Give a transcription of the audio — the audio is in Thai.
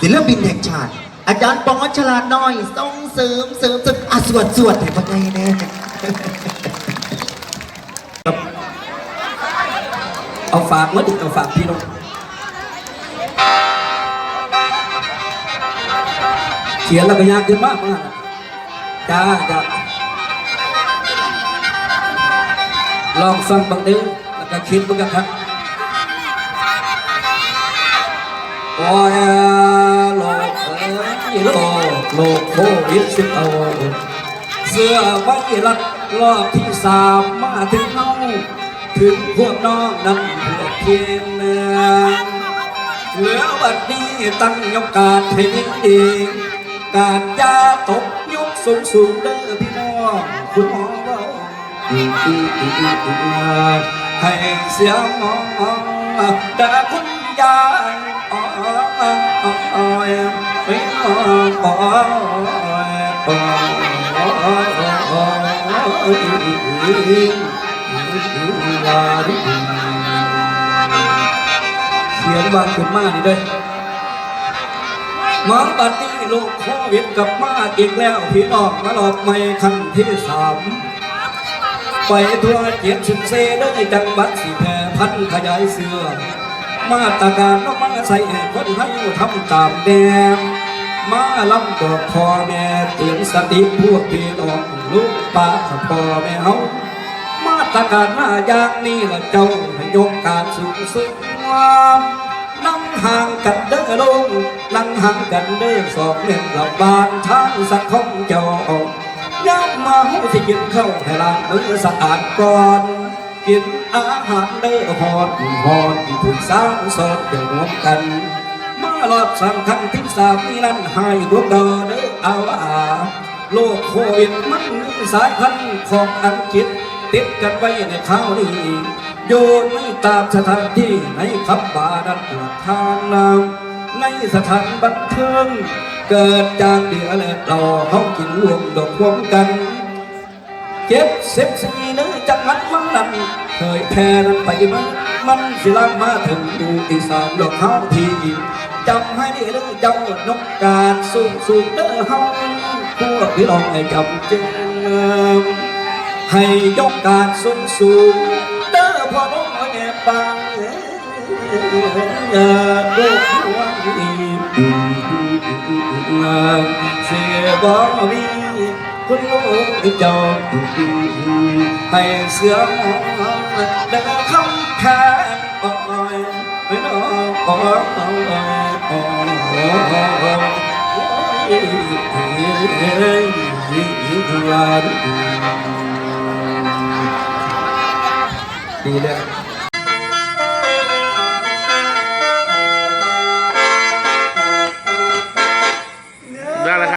ศิลปินแห่งชาติ อาจารย์ปองฉลาดน้อยส่งเสริมเสริมสริมอะสวดสวดให้พ่อไงแน่เอาฝากเมื่อดิเอาฝากพี่น้องเขียนแล้วก็ยากขึ้นมากมากจ้าจ้าลองฟังบางเดียวแล้วก็คิดบางครับ โอ้ยโลกเอ้ยโลกโลกโควิดสิบเอาเสื้อไว้รัดรอบที่สามมาถึงเฮาถึงพวกน้องนำพวกเพียงเนืองเหลือบัดนี้ตั้งยกการให้ดีการยาตกยกสูงสูงเด้อพี่น้องคุณหมอว่าให้เสียงมองแต่คุณยาย ยงบางขึ้นมากนี่เด้มาบัดนี้โลกโควิดกับมาอีกแล้วพี่น้องมาหลอกไม่ครั้งที่สามไปทั่วเจ็ดสิบเซได้จังหวัดสีแพร่พันขยายเสือ มาตรการน้องมาใส่ให้คนให้ทำตามแนมมาลำบอกพ่อแม่เตือนสติพวกพี่น้องลูกป้าพ่อแม่เฮามาตรการหน้าอย่างนี้ละเจ้าให้ยกการสูงสุดความนั่งห่างกันเด้อลงนั่งห่างกันเด้อสองเล่นหลับบานทางสักของเจ้าย้ำมาหูที่กินข้าให้ล้างมือสะอาดก่อน กินอาหารเด้อหอดหอดผู้สาวสดเดี๋ยวรวมกัน มาหลอดสามครั้งที่สามนี่นั่นให้พวกเดอเด้อเอาอาโลกโควิดมันมีสายพันธุ์ของอังกฤษติดกันไว้ในข้าวนี้โยนไม่ตามสถานที่ในขับบาดันตรวจทางน้ำในสถานบันเทิง เกิดจากเดือดและต่อเขากินรวมดอกรวมกัน เจ็บเสบสีนื้อจังหัดมันนั่นเคยแพ้นั้นไปมามันสิลามาถึงดูที่สามดอกเขาทีจำให้ดีเด้อเจ้านกการสูงสูงเด้อเฮาพวกพี่น้องให้จำเจงให้ยกการสูงสูงเด้อพ่อน้องแอบปังเออโลกหัวอีเสียบ่มี คุณลูกเจ้าให้เสือม